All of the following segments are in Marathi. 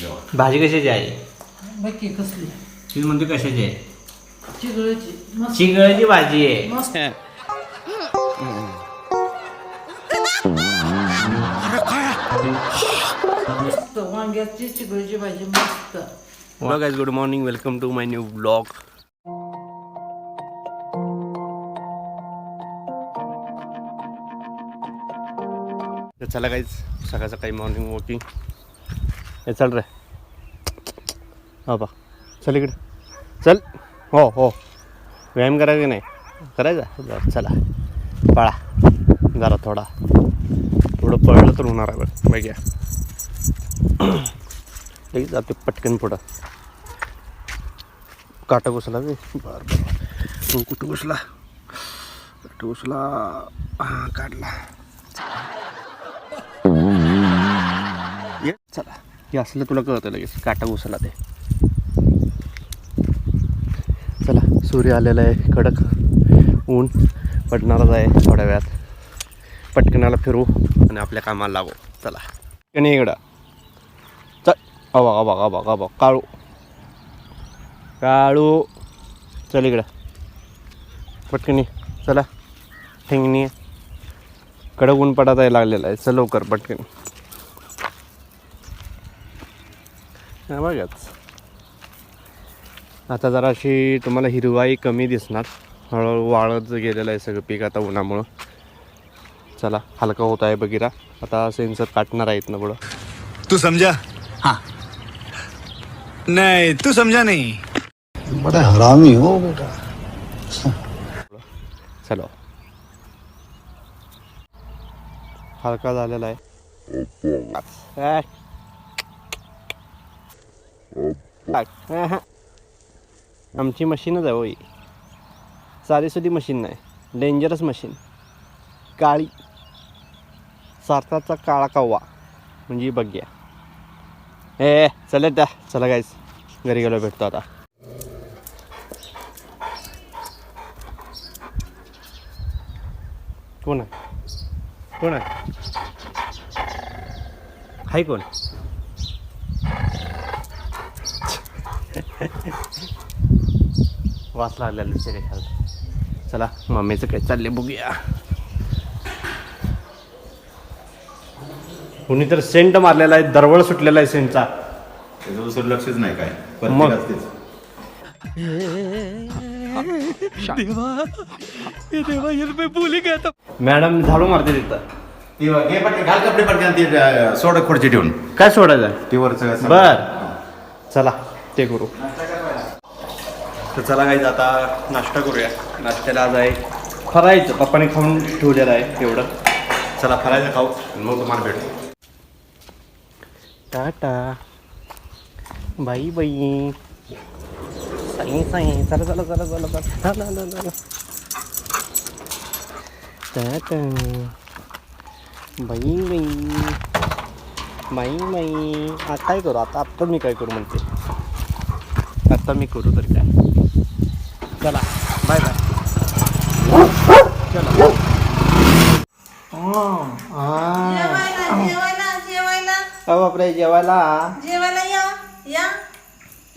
जेवण भाजी कशाची आहे? कसली? ती म्हणते कशाची आहे? चिगळची. मस्त. चिंगळाची भाजी आहे. मस्त. मस्त. वांग्याची चिगळची भाजी मस्त. Hello guys good morning welcome to my new blog तर चला काहीच सकाळ सकाळी मॉर्निंग वॉकिंग हे चल रे. हो बा चल इकडे. चल. हो हो. व्यायाम करायचा की नाही? करायचा? बरं चला. पळा. जरा थोडा. थोडं पळलं तर होणार आहे बरं. बघ्या लगेच जाते पटकन पुढं. काटा घुसला रे. बरं बरं. तू कुठं घुसला? कुठं घुसला. हां काढला. ये चला. हे असलं तुला कळतं लगेच. काटा घुसला ते. चला सूर्य आलेला आहे कडक ऊन पडणारच आहे थोड्या वेळात. पटकनाला फिरू आणि आपल्या कामाला लागू. चला. कणी इकडं. चल. अबा अबा अबा अबा काळू. काळू. चल इकडं. पटकनी चला. ठेंगणी कडक ऊन पडत आहे आहे. चल लवकर पटकन. हा बघाच आता जराशी तुम्हाला हिरवाई कमी दिसणार. हळूहळू वाळत गेलेलं आहे सगळं पीक आता उन्हामुळं. चला हलका होत आहे बघिरा. आता सेन्सर काटणार आहेत ना पुढं. तू समझा हाँ. नहीं तू समझा नहीं. बड़ा हरामी हो बेटा. चलो. हलका झालेला आहे. आमची मशीनच आहे होई साधी सुधी मशीन नाही. डेंजरस मशीन काळी. सारखाचा काळा कव्वा म्हणजे बघ्या ए चला त्या. चला गायच घरी गेलो भेटतो आता. कोण आहे? कोण आहे? हाय कोण? वास लागलेला दिसते कशाला चला मम्मीचं काय चालले बघूया. कुणी तर सेंट मारलेला आहे दरवळ सुटलेला आहे सेंटचा. त्याचं दुसरं लक्षच नाही काय. मग? प्रत्येकाच तेच. मॅडम झाडू मारते तिथं. ती बघ, घे पटकन, घाल कपडे पटकन ती अं, सोड खुर्ची ठेवून. काय सोडायचं? ती वरचं सगळं- बर. चला. ते करू. तर चला काही आता नाश्ता करूया. नाश्त्याला आज आहे फरायचं. पप्पाने खाऊन ठेवलेलं आहे एवढं चला फरायचं खाऊ मग तुम्हाला भेटू. टाटा. बाई बाई. साई साई. चला चला चला चला चला. चला चला टाटा. बाई बाई. बाई आता काय करू? आता आत्ता मी काय करू म्हणते? आता मी करू तर काय. चला बाय बाय चला. जेवायला जेवायला जेवायला. अ बापरे जेवायला? जेवायला या या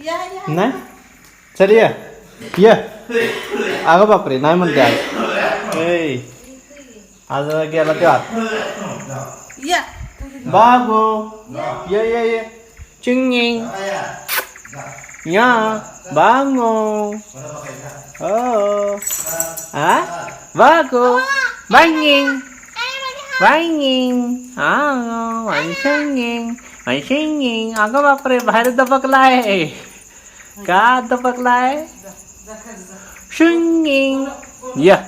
या या. नाही? चल ये. ये. अगं बापरे नाही म्हणते आज. ऐ, आज गेला ते आत या. बागो. ये ये ये. चिंगिंग. Nya, bango. Oh. Hả? Vớ cô. Bánh nghiêng. Bánh nghiêng. À, bạn sinh nghiêng. Bạn sinh nghiêng. À, các bạn phải phải đập lại. Cá đập lại. Sinh nghiêng. Yeah.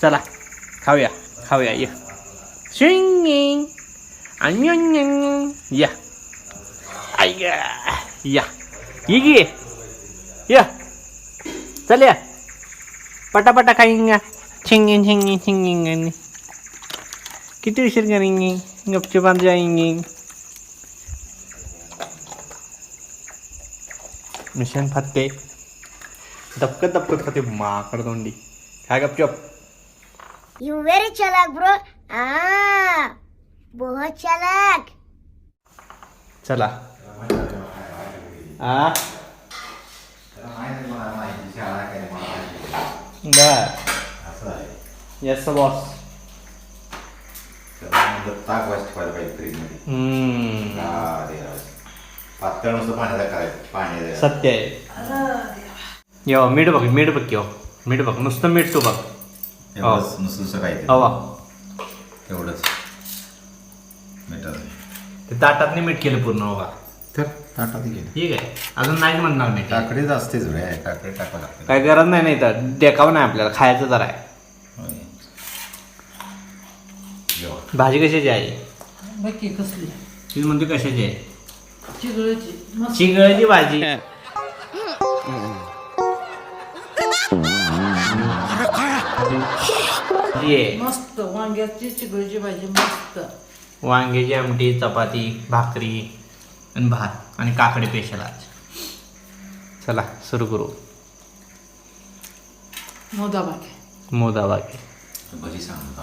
Ra ya. Ya. Yeah. Nghiêng. Anh nhân. Yeah. Ai da. Yeah. या. चल या. पटापटा खाईंगा छिंगिंग छिंगिंग छिंगिंग किती उशीर करेंगे? गपचूप आ जाएंगे मिशन फत्ते दबकत दबकत खाते माकड तोंडी. काय गपचूप? You very chalak, bro. Ah, बहुत चालाक चला. आ त्याला माहिती मला माहिती शाळा काय मला माहिती बर असं आहे येस बॉस त्याला म्हणलं ताक वाजता ठेवायला पाहिजे फ्रीजमध्ये हम्म अरे अरे. पातळ नुसतं पाण्याचा करायचं पाणी द्यायचं. सत्य आहे यो मीठ बघ मीठ बघ यो मीठ बघ नुसतं मीठ तू बघ एवढंच नुसतं दुसरं काय ते. हवा एवढंच मीटर ते ताटातनी मीठ केलं पूर्ण बघा तर ताटात गेलं ठीक आहे. अजून नाही म्हणणार मीठ काकडीच असतेच रे. काकडी टाकावं लागते. काय गरज नाही नाही तर देखाव नाही आपल्याला. खायचं तर आहे. भाजी कशाची आहे? बाकी कसली? ती म्हणते कशाची आहे? चिगळची. मस्त. चिगळची भाजी. जी आहे. मस्त. वांग्याची चिगळची भाजी मस्त. वांग्याची आमटी चपाती भाकरी. आणि भात आणि काकडी पेशल आज. चला सुरू करू. मोदा बाकी भजी सांगतो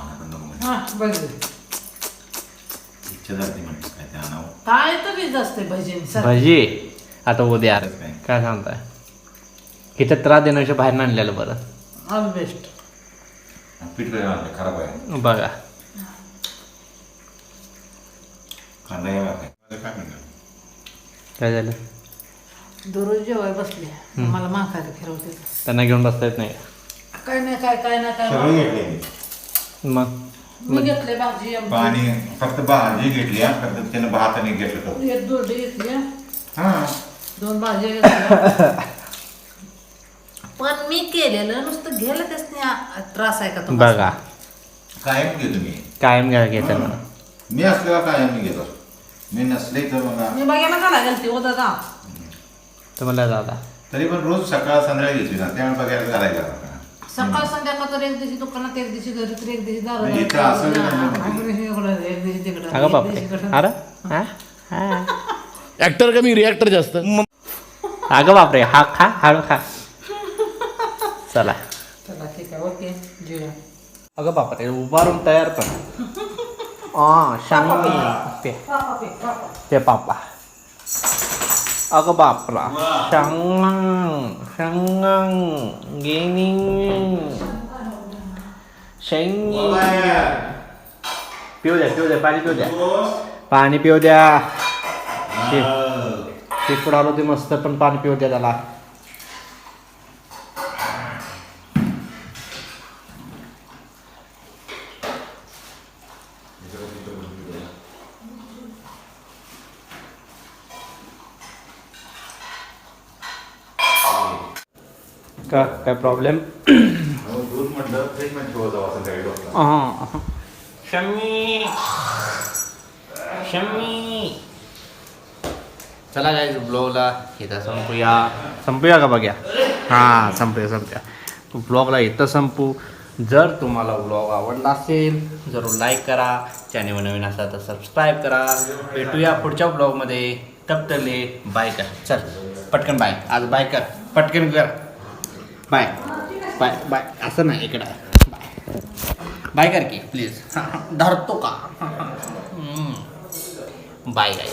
काय असते आता उद्या काय? सांगताय? इथं त्रास देण्यापेक्षा बाहेर आणलेलं बरं. ऑल बेस्ट पीठ काय आणलं? खराब आहे. बघा. काय झालं? दररोज जेवाय बसले. मला माखायला फिरवते. त्यांना घेऊन बसता येत नाही. काय नाही काय काय नाही काय सगळं घेतले मी. मग? मी घेतले भाजी आमटी. पाणी फक्त भाजी घेतली हा. फक्त त्यानं भात आणि घेतलं तो. एक दोरडी घेतली हा. दोन भाज्या घेतल्या. पण मी केलेलं नुसतं घ्यायला त्यासनी त्रास आहे का तुम्हाला? बघा. कायम घेतो मी. कायम घ्या म्हणा. मी असलेला कायम मी घेतो. मी नसले तर मला मी बघायला घाला गेलते ओ दादा? तुम्हाला दादा. तरी पण रोज सकाळ संध्याकाळी घेतली ना त्यामुळे बघायला घालायला लागला. सकाळ संध्याकाळ तर एक दिवशी दुकानात एक दिवशी घरी तर एक दिवशी दारू म्हणजे इथं असं बी नाही म्हणते. एक दिवशी इकडं, एक दिवशी तिकडं, अगं एक बापरे. दिवशी इकडं. अरे हा? हा. ऍक्टर कमी रिएक्टर जास्त. अगं बापरे. हा खा हळू खा. चला. चला ठीक आहे ओके जेवूया अगं बापरे उभारून तयार पण आ शांगी ते ते पापा अगं बापरा शांगांग शांगांग गेनिंग शेंगी पिऊ द्या पिऊ द्या पाणी पिऊ द्या पाणी पिऊ द्या तिकडं आलो ते मस्त पण पाणी पिऊ द्या त्याला का? काय प्रॉब्लेम हो, शम्मी. शम्मी. चला काय ब्लॉगला इथं संपूया. संपूया का बघ्या? हां संपूया संपूया. ब्लॉगला इथं संपू. जर तुम्हाला ब्लॉग आवडला असेल जरूर लाईक करा. चॅनेल नवीन असाल तर सबस्क्राईब करा. भेटूया पुढच्या ब्लॉगमध्ये तपतले बाय कर. चल पटकन बाय आज बाय कर. पटकन कर. बाय. Bye bye. असं नाही इकडं. बाय. बाय कर की प्लीज धरतो का? Bye guys